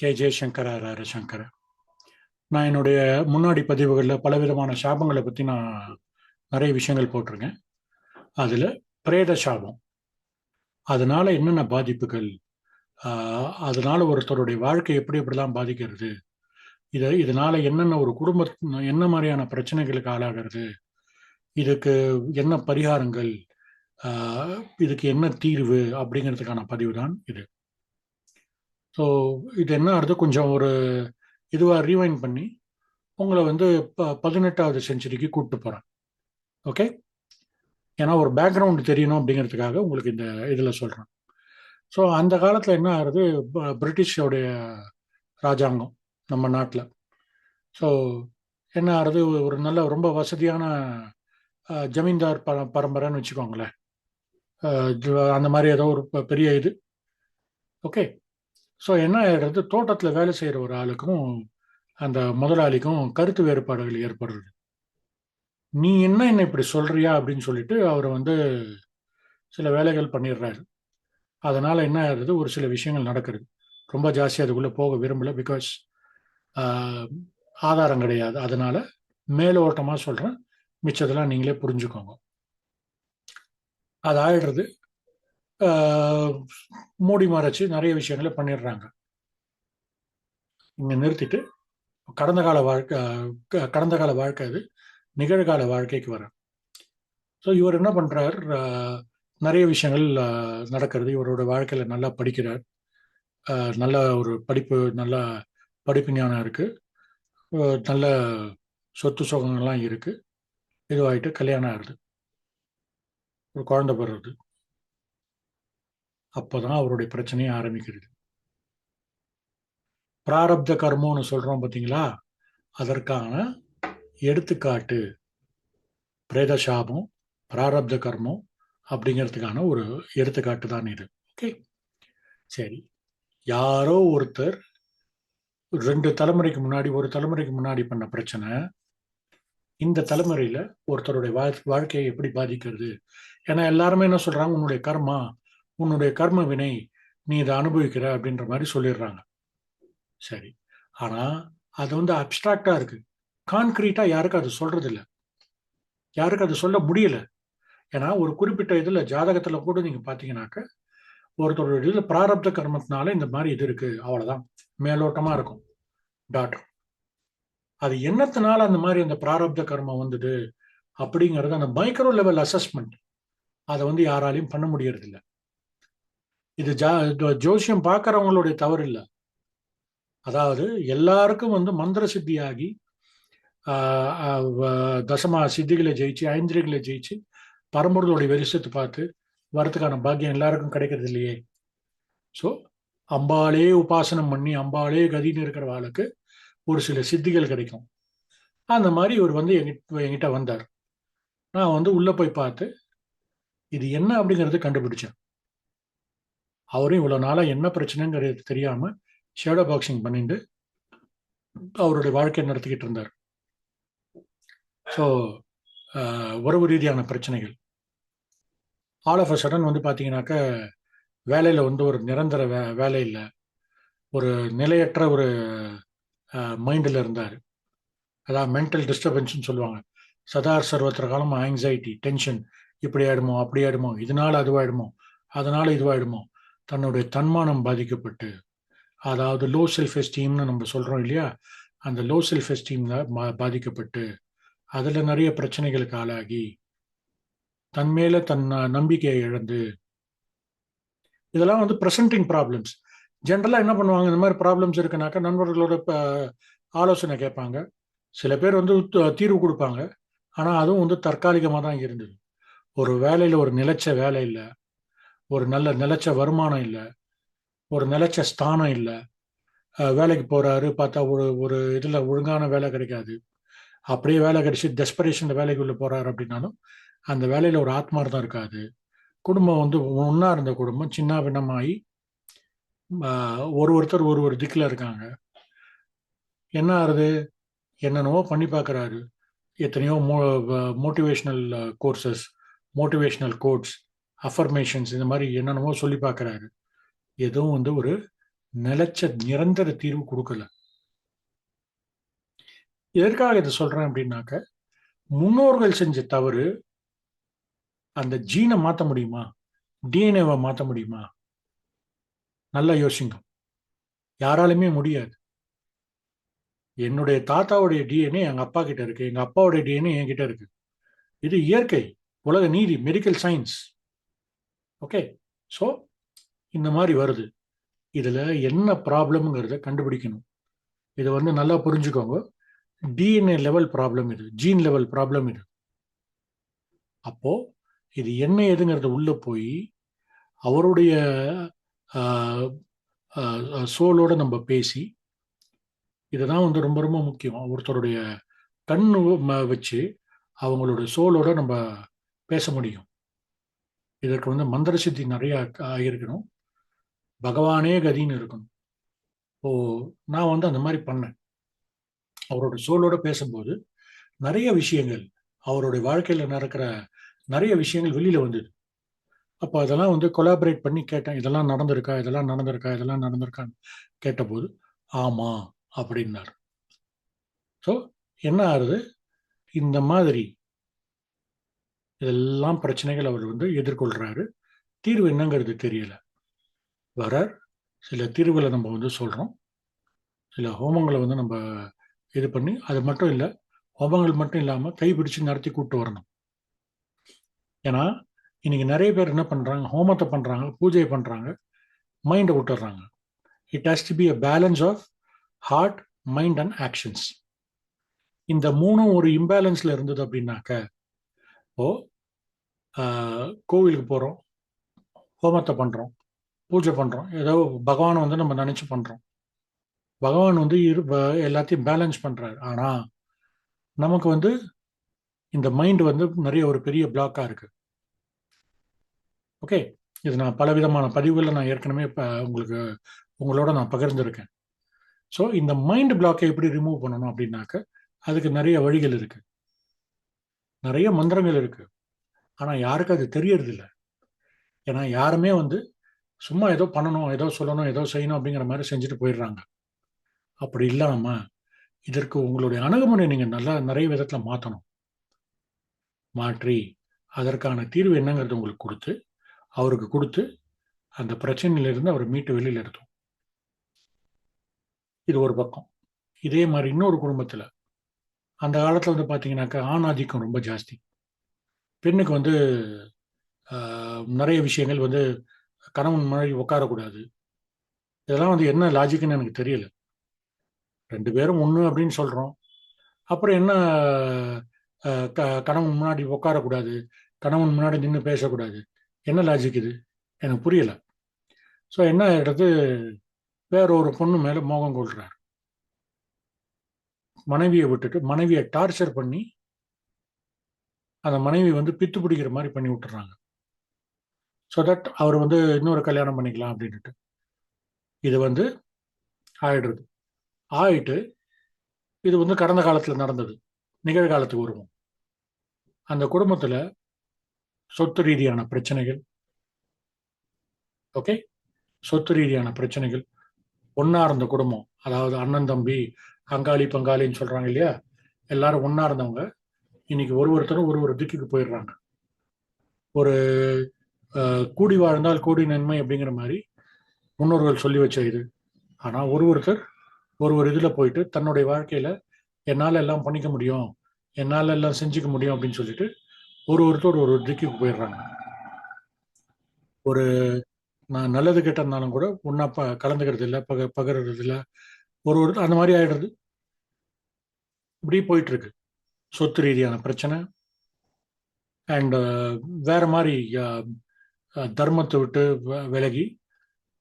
ஜெய் ஜெய்சங்கர ஹர சங்கர நான் என்னுடைய முன்னாடி பதிவுகளில் பலவிதமான சாபங்களை பற்றி நான் நிறைய விஷயங்கள் போட்டிருக்கேன். அதில் பிரேத சாபம். அதனால் என்னென்ன பாதிப்புகள்? அதனால் ஒருத்தருடைய வாழ்க்கை எப்படி எப்படிலாம் பாதிக்கிறது? இதை இதனால் என்னென்ன ஒரு குடும்ப என்ன மாதிரியான பிரச்சனைகளுக்கு ஆளாகிறது? இதுக்கு என்ன பரிகாரங்கள்? இதுக்கு என்ன தீர்வு? அப்படிங்கிறதுக்கான பதிவு தான் இது. ஸோ இது என்ன ஆகுது? கொஞ்சம் ஒரு இதுவாக ரீவைண்ட் பண்ணி உங்களை வந்து ப பதினெட்டாவது செஞ்சுரிக்கு கூப்பிட்டு போகிறேன் ஓகே ஏன்னா ஒரு பேக்ரவுண்டு தெரியணும் அப்படிங்கிறதுக்காக உங்களுக்கு இந்த இதில் சொல்கிறேன் ஸோ அந்த காலத்தில் என்ன ஆகுது? ப- பிரிட்டிஷோடைய ராஜாங்கம் நம்ம நாட்டில். ஸோ என்ன ஆகுது? ஒரு நல்ல ரொம்ப வசதியான ஜமீன்தார் பர பரம்பரைன்னு வச்சுக்கோங்களேன். அந்த மாதிரி ஏதோ ஒரு பெரிய இது. ஓகே ஸோ என்ன ஆயிடுறது? தோட்டத்தில் வேலை செய்கிற ஒரு ஆளுக்கும் அந்த முதலாளிக்கும் கருத்து வேறுபாடுகள் ஏற்படுறது. நீ என்ன என்ன இப்படி சொல்றியா? அப்படின்னு சொல்லிட்டு அவர் வந்து சில வேலைகள் பண்ணிடுறாரு. அதனால் என்ன ஆகுறது ஒரு சில விஷயங்கள் நடக்கிறது. ரொம்ப ஜாஸ்தி அதுக்குள்ளே போக விரும்பல பிகாஸ் ஆதாரம் கிடையாது. அதனால மேலோட்டமாக சொல்கிறேன் மிச்சதெல்லாம் நீங்களே புரிஞ்சுக்கோங்க. அது ஆயிடுறது. மூடி மறைச்சு நிறைய விஷயங்களை பண்ணிடுறாங்க. இங்கே நிறுத்திட்டு கடந்த கால வாழ்க்கை க- கடந்த கால வாழ்க்கை அது நிகழ்கால வாழ்க்கைக்கு வர ஸோ இவர் என்ன பண்ணுறார் நிறைய விஷயங்கள் நடக்கிறது. இவரோட வாழ்க்கையில் நல்லா படிக்கிறார். நல்ல ஒரு படிப்பு நல்ல படிப்பு ஞானம் இருக்குது நல்ல சொத்து சுகங்கள்லாம் இருக்குது இதுவாகிட்டு கல்யாணம் ஆகுது. ஒரு குழந்தை பிறகுது. அப்போதான் அவருடைய பிரச்சனையே ஆரம்பிக்கிறது. பிராரப்த கர்மம்னு சொல்கிறோம் பார்த்தீங்களா அதற்கான எடுத்துக்காட்டு பிரேதசாபம் பிராரப்த கர்மம் அப்படிங்கிறதுக்கான ஒரு எடுத்துக்காட்டு தான் இது. ஓகே? சரி. யாரோ ஒருத்தர் ரெண்டு தலைமுறைக்கு முன்னாடி ஒரு தலைமுறைக்கு முன்னாடி பண்ண பிரச்சனை இந்த தலைமுறையில் ஒருத்தருடைய வாழ் வாழ்க்கையை எப்படி பாதிக்கிறது? ஏன்னா எல்லாருமே என்ன சொல்கிறாங்க உன்னுடைய கர்மா உன்னுடைய கர்ம வினை நீ இதை அனுபவிக்கிற அப்படின்ற மாதிரி சொல்லிடுறாங்க. சரி. ஆனால் அது வந்து அப்டிராக்டா இருக்கு. கான்கிரீட்டா யாருக்கும் அது சொல்றது யாருக்கும் அது சொல்ல முடியல. ஏன்னா ஒரு குறிப்பிட்ட இதில் ஜாதகத்தில் கூட நீங்கள் பார்த்தீங்கன்னாக்க ஒருத்தரோட இதில் பிராரப்த கர்மத்தினால இந்த மாதிரி இது இருக்கு. அவ்வளோதான் மேலோட்டமாக இருக்கும். டாக்டர் அது என்னத்தினால அந்த மாதிரி அந்த பிராரப்த கர்மம் வந்தது அப்படிங்கிறது அந்த மைக்ரோ லெவல் அசஸ்மெண்ட் அதை வந்து யாராலையும் பண்ண முடியறதில்லை. இது ஜா ஜோசியம் பார்க்குறவங்களுடைய தவறு இல்லை. அதாவது எல்லாருக்கும் வந்து மந்திர சித்தியாகி தசமா சித்திகளை ஜெயிச்சு ஐந்திரிகளை ஜெயிச்சு பரம்பொருளுடைய வெளிச்சத்தை பார்த்து வரத்துக்கான பாக்கியம் எல்லாருக்கும் கிடைக்கிறது இல்லையே. ஸோ அம்பாளே உபாசனம் பண்ணி அம்பாளே கதின்னு இருக்கிற ஒரு சில சித்திகள் கிடைக்கும். அந்த மாதிரி இவர் வந்து எங்கிட்ட என்கிட்ட வந்தார். நான் வந்து உள்ளே போய் பார்த்து இது என்ன அப்படிங்கிறத கண்டுபிடிச்சேன். அவரும் இவ்வளோ நாளாக என்ன பிரச்சனைங்கிறது தெரியாமல் ஷேடோ பாக்ஸிங் பண்ணிட்டு அவருடைய வாழ்க்கையை நடத்திக்கிட்டு இருந்தார். ஸோ உறவு ரீதியான பிரச்சனைகள். ஆல் ஆஃப் அ சடன் வந்து பார்த்தீங்கன்னாக்க வேலையில் வந்து ஒரு நிரந்தர வே வேலை இல்லை. ஒரு நிலையற்ற ஒரு மைண்டில் இருந்தார். அதாவது மென்டல் டிஸ்டர்பன்ஸ்னு சொல்லுவாங்க. சதா சர்வத்திர காலமாக ஆங்ஸைட்டி டென்ஷன் இப்படி ஆயிடுமோ அப்படி ஆயிடுமோ இதனால அதுவாயிடுமோ அதனால இதுவாயிடுமோ தன்னுடைய தன்மானம் பாதிக்கப்பட்டு அதாவது லோ செல்ஃப் எஸ்டீம்னு நம்ம சொல்கிறோம் இல்லையா? அந்த லோ செல்ஃப் எஸ்டீம் பாதிக்கப்பட்டு அதில் நிறைய பிரச்சனைகளுக்கு ஆளாகி தன்மேல தன் ந- நம்பிக்கையை இழந்து இதெல்லாம் வந்து ப்ரெசன்டிங் ப்ராப்ளம்ஸ் ஜென்ரலாக என்ன பண்ணுவாங்க? இந்த மாதிரி ப்ராப்ளம்ஸ் இருக்குனாக்கா நண்பர்களோட ப- ஆலோசனை கேட்பாங்க. சில பேர் வந்து தீர்வு கொடுப்பாங்க. ஆனால் அதுவும் வந்து தற்காலிகமாக தான் இருந்தது. ஒரு வேலையில் ஒரு நிலைச்ச வேலை இல்லை. ஒரு நல்ல நிலைச்ச வருமானம் இல்லை. ஒரு நிலைச்ச ஸ்தானம் இல்லை. வேலைக்கு போகிறாரு பார்த்தா ஒரு ஒரு இதில் ஒழுங்கான வேலை கிடைக்காது. அப்படியே வேலை கிடைச்சி டெஸ்பரேஷனில் வேலைக்கு உள்ள போகிறாரு அப்படின்னாலும் அந்த வேலையில் ஒரு ஆத்மார்த்தம் இருக்காது. குடும்பம் வந்து ஒன்றா இருந்த குடும்பம் சின்ன பின்னமாகி ஒரு ஒருத்தர் ஒரு ஒரு திக்கில் இருக்காங்க. என்ன ஆகுது? என்னென்னவோ பண்ணி பார்க்குறாரு. எத்தனையோ மோ motivational courses motivational quotes affirmations இந்த மாதிரி என்னென்னமோ சொல்லி பார்க்குறாரு. எதுவும் வந்து ஒரு நிலைச்ச நிரந்தர தீர்வு கொடுக்கல. எதற்காக இதை சொல்றேன் அப்படின்னாக்க முன்னோர்கள் செஞ்ச தவறு அந்த ஜீனை மாற்ற முடியுமா? டிஎன்ஏவை மாற்ற முடியுமா? நல்லா யோசிங்க. யாராலுமே முடியாது. என்னுடைய தாத்தாவுடைய டிஎன்ஏ எங்கள் அப்பா கிட்ட இருக்கு. எங்கள் அப்பாவுடைய டிஎன்ஏ என்கிட்ட இருக்கு. இது இயற்கை உலக நீதி மெடிக்கல் சயின்ஸ் ஓகே ஸோ இந்த மாதிரி வருது. இதில் என்ன ப்ராப்ளம்ங்கிறத கண்டுபிடிக்கணும். இதை வந்து நல்லா புரிஞ்சுக்கோங்க. டிஎன்ஏ லெவல் ப்ராப்ளம் இது. ஜீன் லெவல் ப்ராப்ளம் இது. அப்போது இது என்ன ஏதுங்கிறது உள்ளே போய் அவருடைய சோலோட நம்ம பேசி இதுதான் வந்து ரொம்ப ரொம்ப முக்கியம். ஒருத்தருடைய கண் வச்சு அவங்களோட சோலோட நம்ம பேச முடியும். இதற்கு வந்து மந்திர சித்தி நிறைய இருக்கணும் பகவானே கதின்னு இருக்கணும். ஓ நான் வந்து அந்த மாதிரி பண்ணேன். அவரோட சோலோட பேசும்போது நிறைய விஷயங்கள் அவருடைய வாழ்க்கையில் நடக்கிற நிறைய விஷயங்கள் வெளியில் வந்தது. அப்போ அதெல்லாம் வந்து கொலாபரேட் பண்ணி கேட்டேன். இதெல்லாம் நடந்திருக்கா? இதெல்லாம் நடந்திருக்கா? இதெல்லாம் நடந்திருக்கான்னு கேட்டபோது ஆமா அப்படின்னார். ஸோ என்ன ஆகுது? இந்த மாதிரி இதெல்லாம் பிரச்சனைகள் அவர் வந்து எதிர்கொள்கிறாரு தீர்வு என்னங்கிறது தெரியல. வரார். சில தீர்வுகளை நம்ம வந்து சொல்கிறோம் சில ஹோமங்களை வந்து நம்ம இது பண்ணி அது மட்டும் இல்லை ஹோமங்கள் மட்டும் இல்லாமல் கைப்பிடிச்சு நடத்தி கூப்பிட்டு வரணும். ஏன்னா இன்னைக்கு நிறைய பேர் என்ன பண்ணுறாங்க ஹோமத்தை பண்ணுறாங்க பூஜையை பண்ணுறாங்க மைண்டை விட்டுறாங்க. It has to be a balance of heart mind and actions இந்த மூணும் ஒரு இம்பேலன்ஸில் இருந்தது அப்படின்னாக்க இப்போது கோவிலுக்கு போகிறோம் ஹோமத்தை பண்ணுறோம் பூஜை பண்ணுறோம் ஏதோ பகவானை வந்து நம்ம நினச்சி பண்ணுறோம் பகவான் வந்து இரு எல்லாத்தையும் பேலன்ஸ் பண்ணுறாரு ஆனால் நமக்கு வந்து இந்த மைண்ட் வந்து நிறைய ஒரு பெரிய பிளாக்காக இருக்குது ஓகே இது நான் பல விதமான பதிவுகளில் நான் ஏற்கனவே இப்போ உங்களுக்கு உங்களோட நான் பகிர்ந்துருக்கேன். ஸோ இந்த மைண்ட் பிளாக்கை எப்படி ரிமூவ் பண்ணணும் அப்படின்னாக்க அதுக்கு நிறைய வழிகள் இருக்குது நிறைய மந்திரங்கள் இருக்கு. ஆனால் யாருக்கும் அது தெரியறது இல்லை ஏன்னா யாருமே வந்து சும்மா ஏதோ பண்ணணும் ஏதோ சொல்லணும் ஏதோ செய்யணும் அப்படிங்கிற மாதிரி செஞ்சுட்டு போயிடுறாங்க. அப்படி இல்லாம இதற்கு உங்களுடைய அணுகுமுறை நீங்க நல்லா நிறைய விதத்துல மாற்றணும் மாற்றி அதற்கான தீர்வு என்னங்கிறது உங்களுக்கு கொடுத்து அவருக்கு கொடுத்து அந்த பிரச்சனையிலிருந்து அவர் மீட்டு வெளியில் எடுத்தோம். இது ஒரு பக்கம். இதே மாதிரி இன்னொரு குடும்பத்தில் அந்த காலத்தில் வந்து பாத்தீங்கன்னாக்கா ஆணாதிக்கம் ரொம்ப ஜாஸ்தி. பெண்ணுக்கு வந்து நிறைய விஷயங்கள் வந்து கணவன் முன்னாடி உட்காரக்கூடாது. இதெல்லாம் வந்து என்ன லாஜிக்னு எனக்கு தெரியல. ரெண்டு பேரும் ஒன்று அப்படின்னு சொல்கிறோம் அப்புறம் என்ன க கணவன் முன்னாடி உட்காரக்கூடாது கணவன் முன்னாடி நின்று பேசக்கூடாது. என்ன லாஜிக் இது? எனக்கு புரியலை. ஸோ என்ன ஆகிடுறது வேற ஒரு பொண்ணு மேலே மோகம் கொள்கிறார் மனைவியை விட்டுட்டு மனைவியை டார்ச்சர் பண்ணி அந்த மனைவி வந்து பித்து பிடிக்கிற மாதிரி பண்ணி விட்டுறாங்க. ஸோ தட் அவர் வந்து இன்னொரு கல்யாணம் பண்ணிக்கலாம் அப்படின்ட்டு இது வந்து ஆயிடுறது. ஆயிட்டு இது வந்து கடந்த காலத்தில் நடந்தது. நிகழ்காலத்துக்கு வருவோம். அந்த குடும்பத்தில் சொத்து ரீதியான பிரச்சனைகள். ஓகே சொத்து ரீதியான பிரச்சனைகள். ஒன்னா இருந்த குடும்பம் அதாவது அண்ணன் தம்பி அங்காளி பங்காளின்னு சொல்றாங்க இல்லையா? எல்லாரும் ஒன்னா இருந்தவங்க இன்னைக்கு ஒரு ஒருத்தரும் ஒரு ஒரு திக்குக்கு போயிடுறாங்க. ஒரு கூடி வாழ்ந்தால் கூடி நன்மை அப்படிங்கிற மாதிரி முன்னோர்கள் சொல்லி வச்ச இது. ஆனா ஒரு ஒருத்தர் ஒரு ஒரு இதுல போயிட்டு தன்னுடைய வாழ்க்கையில என்னால எல்லாம் பண்ணிக்க முடியும் என்னால எல்லாம் செஞ்சுக்க முடியும் அப்படின்னு சொல்லிட்டு ஒரு ஒருத்தர் ஒரு ஒரு திக்குக்கு போயிடுறாங்க. ஒரு நான் நல்லது கெட்டதுனாலும் கூட ஒன்னா ப கலந்துக்கிறது இல்லை பக பகிர்றது இல்லை ஒரு ஒரு அந்த மாதிரி ஆயிடுறது. இப்படி போயிட்டு இருக்கு சொத்து ரீதியான பிரச்சனை. அண்ட் uh, வேற மாதிரி தர்மத்தை விட்டு விலகி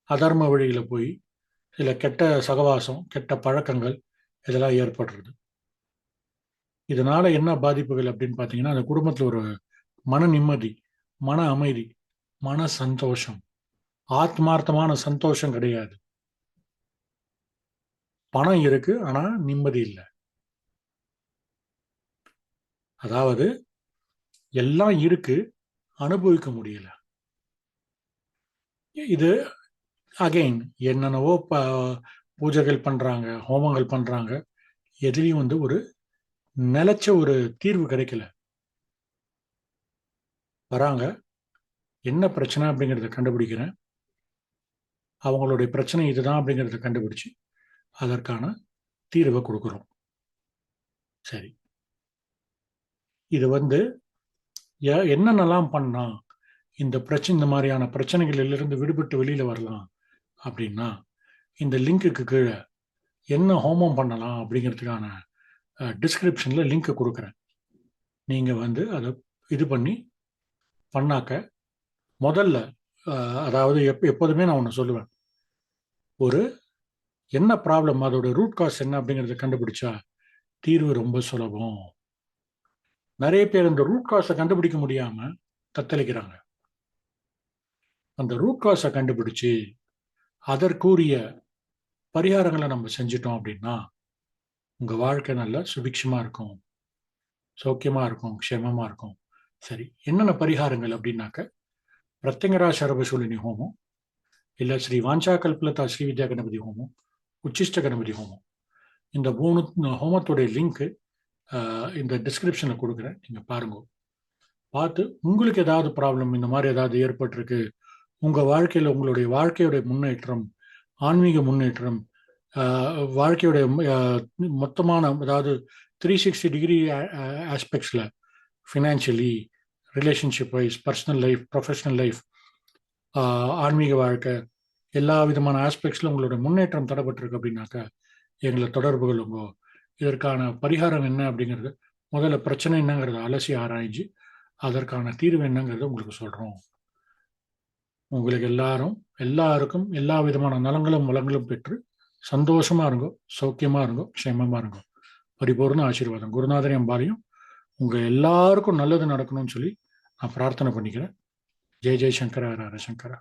அதர்ம வழியில் போய் சில கெட்ட சகவாசம் கெட்ட பழக்கங்கள் இதெல்லாம் ஏற்படுறது. இதனால என்ன பாதிப்புகள் அப்படின்னு பார்த்தீங்கன்னா அந்த குடும்பத்தில் ஒரு மன நிம்மதி மன அமைதி மன சந்தோஷம். ஆத்மார்த்தமான சந்தோஷம் கிடையாது. பணம் இருக்கு ஆனா நிம்மதி இல்லை. அதாவது எல்லாம் இருக்கு அனுபவிக்க முடியல. இது அகைன் என்னென்னவோ ப பூஜைகள் பண்ணுறாங்க ஹோமங்கள் பண்ணுறாங்க எதுலேயும் வந்து ஒரு நிலச்ச ஒரு தீர்வு கிடைக்கல. வராங்க என்ன பிரச்சனை அப்படிங்கிறத கண்டுபிடிக்கிறேன். அவங்களுடைய பிரச்சனை இதுதான் அப்படிங்கிறத கண்டுபிடிச்சு அதற்கான தீர்வை கொடுக்குறோம். சரி. இது வந்து என்னென்னலாம் பண்ணா இந்த பிரச்சனை இந்த மாதிரியான பிரச்சனைகளிலிருந்து விடுபட்டு வெளியில் வரலாம் அப்படின்னா இந்த லிங்க்குக்கு கீழே என்ன ஹோமம் பண்ணலாம் அப்படிங்கிறதுக்கான டிஸ்கிரிப்ஷனில் லிங்க் கொடுக்குறேன். நீங்கள் வந்து அதை இது பண்ணி பண்ணாக்க முதல்ல அதாவது எப் எப்போதுமே நான் ஒன்று சொல்லுவேன். ஒரு என்ன ப்ராப்ளம் அதோட ரூட் காஸ் என்ன அப்படிங்கிறத கண்டுபிடிச்சா தீர்வு ரொம்ப சுலபம். நிறைய பேர் இந்த ரூட் காஸை கண்டுபிடிக்க முடியாம தத்தளிக்கிறாங்க. அந்த ரூட் காஸை கண்டுபிடிச்சு அதற்குரிய பரிகாரங்களை நம்ம செஞ்சிட்டோம் அப்படின்னா உங்க வாழ்க்கை நல்லா சுபிக்ஷமா இருக்கும். சௌக்கியமா இருக்கும் க்ஷேமமா இருக்கும். சரி என்னென்ன பரிகாரங்கள் அப்படின்னாக்க பிரத்யங்கரா சரபசூலினி ஹோமம் இல்லை ஸ்ரீ வாஞ்சா கல்பலதா ஸ்ரீ வித்யா கணபதி ஹோமம் உச்சிஷ்ட கணபதி ஹோமம். இந்த மூணு ஹோமத்துடைய லிங்க்கு இந்த டிஸ்கிரிப்ஷனில் கொடுக்குறேன். நீங்கள் பாருங்க. பார்த்து உங்களுக்கு ஏதாவது ப்ராப்ளம் இந்த மாதிரி ஏதாவது ஏற்பட்டிருக்கு உங்கள் வாழ்க்கையில் உங்களுடைய வாழ்க்கையுடைய முன்னேற்றம் ஆன்மீக முன்னேற்றம் வாழ்க்கையுடைய மொத்தமான அதாவது three sixty degree ஆஸ்பெக்ட்ஸில் financially relationship wise personal life professional life ஆன்மீக வாழ்க்கை எல்லா விதமான ஆஸ்பெக்ட்ஸில் உங்களோட முன்னேற்றம் தடைப்பட்டிருக்கு அப்படின்னாக்கா எங்களை தொடர்பு கொள்ளுங்கோ. இதற்கான பரிகாரம் என்ன அப்படிங்கிறது முதல்ல பிரச்சனை என்னங்கிறத அலசி ஆராய்ஞ்சு அதற்கான தீர்வு என்னங்கிறத உங்களுக்கு சொல்கிறோம் உங்களுக்கு எல்லாரும் எல்லாருக்கும் எல்லா விதமான நலங்களும் வளங்களும் பெற்று சந்தோஷமாக இருங்கோ சௌக்கியமாக இருங்கோ க்ஷேமமாக இருங்கோ. பரிபூர்ண ஆசீர்வாதம். குருநாதன் அம்பாலையும் உங்கள் எல்லாருக்கும் நல்லது நடக்கணும்னு சொல்லி நான் பிரார்த்தனை பண்ணிக்கிறேன். ஜெய் ஜெய் சங்கரா ஹர ஹர சங்கரா.